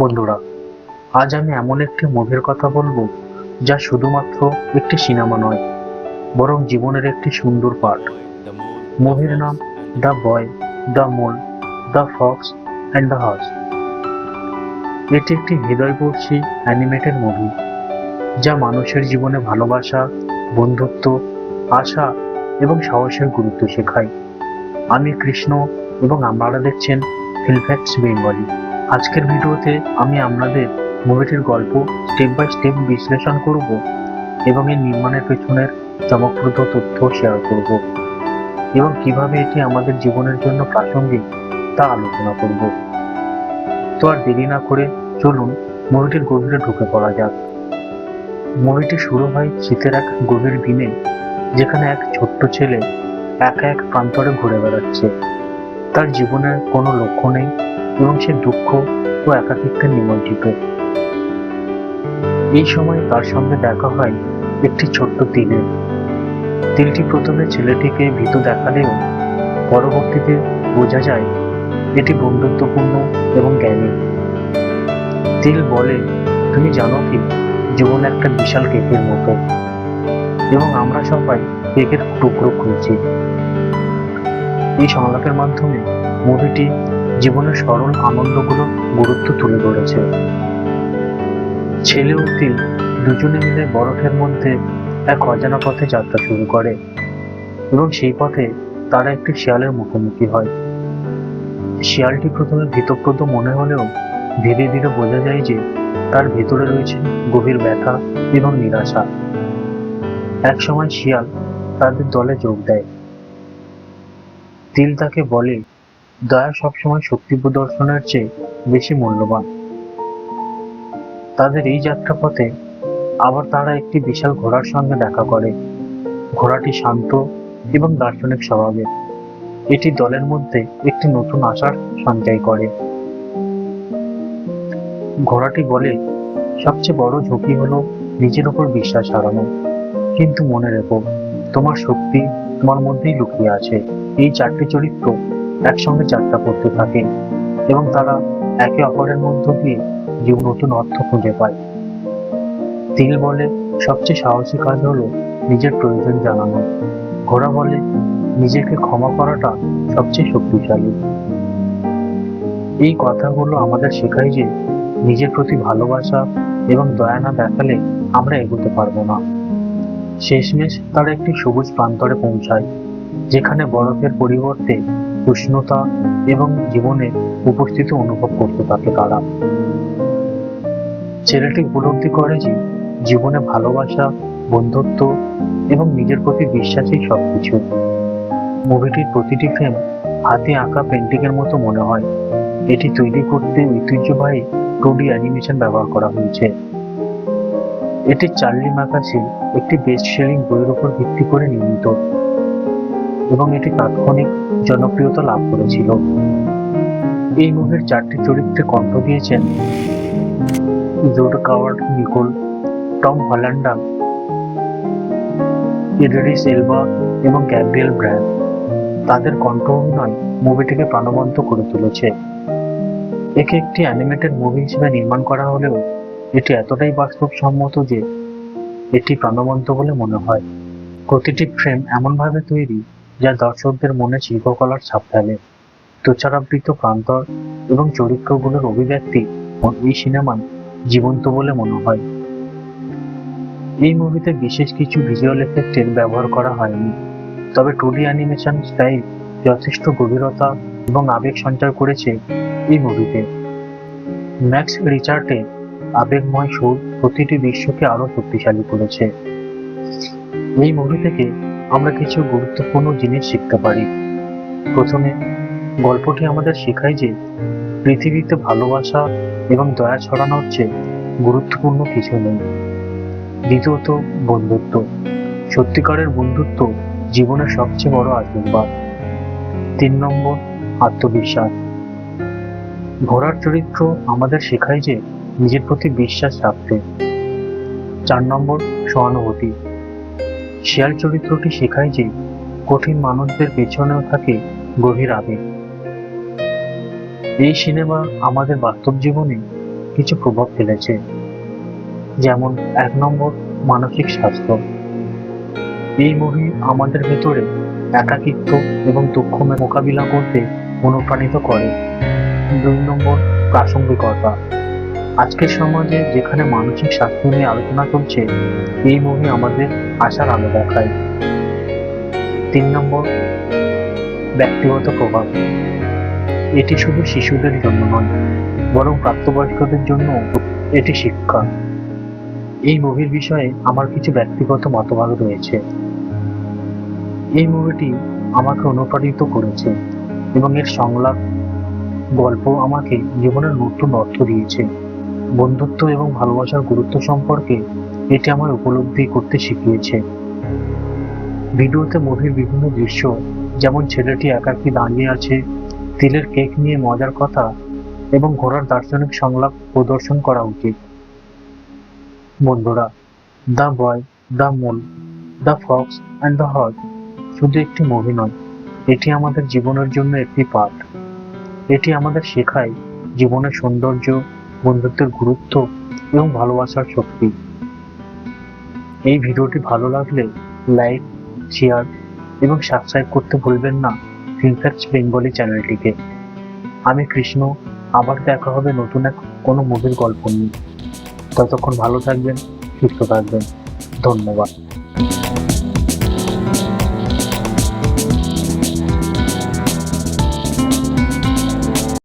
বন্ধুরা, আজ আমি এমন একটি মুভির কথা বলব যা শুধুমাত্র একটি সিনেমা নয়, বরং জীবনের একটি সুন্দর পাঠ মুভির নাম the boy, the mole, the fox and the house. এটি একটি হৃদয়স্পর্শী অ্যানিমেটেড মুভি, যা মানুষের জীবনে ভালোবাসা, বন্ধুত্ব, আশা এবং সাহসের গুরুত্ব শেখায়। আমি কৃষ্ণ এবং আপনারা দেখছেন ফিলফ্যাক্টস বেঙ্গলি আজকের ভিডিওতে আমি আপনাদের মুভিটির গল্প স্টেপ বাই স্টেপ বিশ্লেষণ করব এবং এর নির্মাণের পেছনের চমকপ্রদ তথ্য শেয়ার করব এবং কীভাবে এটি আমাদের জীবনের জন্য প্রাসঙ্গিক তা আলোচনা করব। তো আর দেরি না করে চলুন মুভিটির গভীরে ঢুকে পড়া যাক। মুভিটি শুরু হয় শীতের এক গভীর দিনে যেখানে এক ছোট্ট ছেলে একা এক প্রান্তরে ঘুরে বেড়াচ্ছে। তার জীবনের কোনো লক্ষ্য নেই। এবং সে দুঃখ ও একাকিত্বে নিমজ্জিত। এই সময় তার সঙ্গে দেখা হয় একটি ছোট্ট তিলের তিলটি প্রথমে ছেলেটিকে ভীত দেখালেও পরবর্তীতে বোঝা যায় এটি বন্ধুত্বপূর্ণ এবং জ্ঞানী। তিল বলে, তুমি জানো কি, জীবন একটা বিশাল কেকের মতো। এবং আমরা সবাই কেকের টুকরো খুঁজছি। এই সংলাপের মাধ্যমে মুভিটি জীবনের সরল আনন্দগুলো গুরুত্ব তুলে ধরেছে। ছেলে ও তিল দুজনে মিলে বরফের মধ্যে এক অজানা পথে যাত্রা শুরু করে এবং সেই পথে তারা একটি শিয়ালের মুখোমুখি হয়। শিয়ালটি প্রথমে ভীতপ্রদ মনে হলেও ধীরে ধীরে বোঝা যায় যে তার ভেতরে রয়েছে গভীর ব্যথা এবং নিরাশা। এক সময় শিয়াল তাদের দলে যোগ দেয়। তিল তাকে বলে দয়া সবসময় শক্তি প্রদর্শনের চেয়ে বেশি মূল্যবান। তাদের এই যাত্রাপথে আবার তারা একটি বিশাল ঘোড়ার সঙ্গে দেখা করে। ঘোড়াটি শান্ত এবং দার্শনিক স্বভাবের। এটি দলের মধ্যে একটি নতুন আশার সঞ্চয় করে। ঘোড়াটি বলে, সবচেয়ে বড় ঝুঁকি হলো নিজের উপর বিশ্বাস হারানো। কিন্তু মনে রেখো, তোমার শক্তি তোমার মধ্যেই লুকিয়ে আছে। এই চারটি চরিত্র একসঙ্গে যাত্রা করতে থাকে এবং তারা একে অপরের মধ্য দিয়ে জীবন নতুন অর্থ খুঁজে পায়। তিল বলে সবচেয়ে সাহসী কাজ হলো নিজের প্রয়োজন জানানো। ঘোড়া বলে, নিজেকে ক্ষমা করাটা সবচেয়ে শক্তিশালী। এই কথাগুলো আমাদের শেখায় যে নিজের প্রতি ভালোবাসা এবং দয়া না দেখালে আমরা এগোতে পারব না। শেষমেশ তারা একটি সবুজ প্রান্তরে পৌঁছায়, যেখানে বরফের পরিবর্তে উষ্ণতা এবং জীবনে উপস্থিতি অনুভব করতে থাকে তারা। ছেলেটি উপলব্ধি করে যে জীবনে ভালোবাসা, বন্ধুত্ব এবং নিজের প্রতি বিশ্বাসই সবকিছু। মুভিটির প্রতিটি ফ্রেম হাতে আঁকা পেন্টিং এর মতো মনে হয়। এটি তৈরি করতে ঐতিহ্যবাহী টু ডি অ্যানিমেশন ব্যবহার করা হয়েছে। এটি চার্লি ম্যাকাসি একটি বেস্ট সেলিং বইয়ের উপর ভিত্তি করে নির্মিত। এবং এটি তাৎক্ষণিক জনপ্রিয়তা লাভ করেছিল। এই মুভির চারটি চরিত্রে কণ্ঠ দিয়েছেন Joad Coward Nicole, Tom Hollander Idris Elba এবং গ্যাব্রিয়েল ব্র্যান্ড তাদের কণ্ঠ অভিনয় মুভিটিকে প্রাণবন্ত করে তুলেছে। একে একটি অ্যানিমেটেড মুভি হিসেবে নির্মাণ করা হলেও এটি এতটাই বাস্তবসম্মত যে এটি প্রাণবন্ত বলে মনে হয়। প্রতিটি ফ্রেম এমনভাবে তৈরি যা দর্শকদের মনে শিল্পকলার ছাপ ফেলে। তুচ্ছারাবৃত প্রান্তর এবং চরিত্রগুলোর অভিব্যক্তি এই সিনেমায় জীবন্ত বলে মনে হয়। এই মুভিতে বিশেষ কিছু ভিজুয়াল এফেক্টের ব্যবহার করা হয়নি। তবে টু ডি অ্যানিমেশন স্টাইল যথেষ্ট গভীরতা এবং আবেগ সঞ্চার করেছে এই মুভিতে। ম্যাক্স রিচার্ডের আবেগময় সুর প্রতিটি দৃশ্যকে আরও শক্তিশালী করেছে। এই মুভি থেকে আমরা কিছু গুরুত্বপূর্ণ জিনিস শিখতে পারি। প্রথমে, গল্পটি আমাদের শেখায় যে পৃথিবীতে ভালোবাসা এবং দয়া ছড়ানো হচ্ছে গুরুত্বপূর্ণ কিছু নেই। দ্বিতীয়ত, বন্ধুত্ব। সত্যিকারের বন্ধুত্ব জীবনের সবচেয়ে বড় আশীর্বাদ। তিন নম্বর, আত্মবিশ্বাস। ঘোড়ার চরিত্র আমাদের শেখায় যে নিজের প্রতি বিশ্বাস রাখতে। চার নম্বর, সহানুভূতি। শিয়াল চরিত্রটি শেখায় যে, কঠিন মানুষদের পেছনেও থাকে গভীর আবেগ। এই সিনেমা আমাদের বাস্তব জীবনে কিছু প্রভাব ফেলেছে, যেমন এক নম্বর, মানসিক স্বাস্থ্য। এই মুভি আমাদের ভেতরে একাকিত্ব এবং দুঃখ মোকাবিলা করতে অনুপ্রাণিত করে। দুই নম্বর, প্রাসঙ্গিকতা। আজকের সমাজে যেখানে মানসিক স্বাস্থ্য নিয়ে আলোচনা চলছে, এই মুভি আমাদের আশার আলো দেখায়। তিন নম্বর, ব্যক্তিগত প্রভাব। এটি শুধু শিশুদের জন্য নয়, বরং প্রাপ্তবয়স্কদের জন্য এটি শিক্ষা। এই মুভির বিষয়ে আমার কিছু ব্যক্তিগত মতবাদ রয়েছে। এই মুভিটি আমাকে অনুপ্রাণিত করেছে এবং এর সংলাপ, গল্প আমাকে জীবনের নতুন অর্থ দিয়েছে। বন্ধুত্ব এবং ভালোবাসার গুরুত্ব সম্পর্কে এটি আমার উপলব্ধি করতে শিখিয়েছে। ভিডিওতে মুভির বিভিন্ন দৃশ্য, যেমন ছেলেটি একাকী দাঁড়িয়ে আছে, তিলের কেক নিয়ে মজার কথা এবং ঘোড়ার দার্শনিক সংলাপ প্রদর্শন করা উচিত। বন্ধুরা, the boy, the moon, the fox and the horse শুধু একটি মুভি নয়, এটি আমাদের জীবনের জন্য একটি পাঠ। এটি আমাদের শেখায় জীবনের সৌন্দর্য বন্ধুত্বের গুরুত্ব এবং ভালোবাসার শক্তি। এই ভিডিওটি ভালো লাগলে লাইক শেয়ার এবং সাবস্ক্রাইব করতে ভুলবেন না। ফিল্মফ্যাক্টস বেঙ্গলি চ্যানেলটিকে। আমি কৃষ্ণ, আবার দেখা হবে নতুন এক কোনো মুভির গল্প নিয়ে। ততক্ষণ ভালো থাকবেন, সুস্থ থাকবেন। ধন্যবাদ।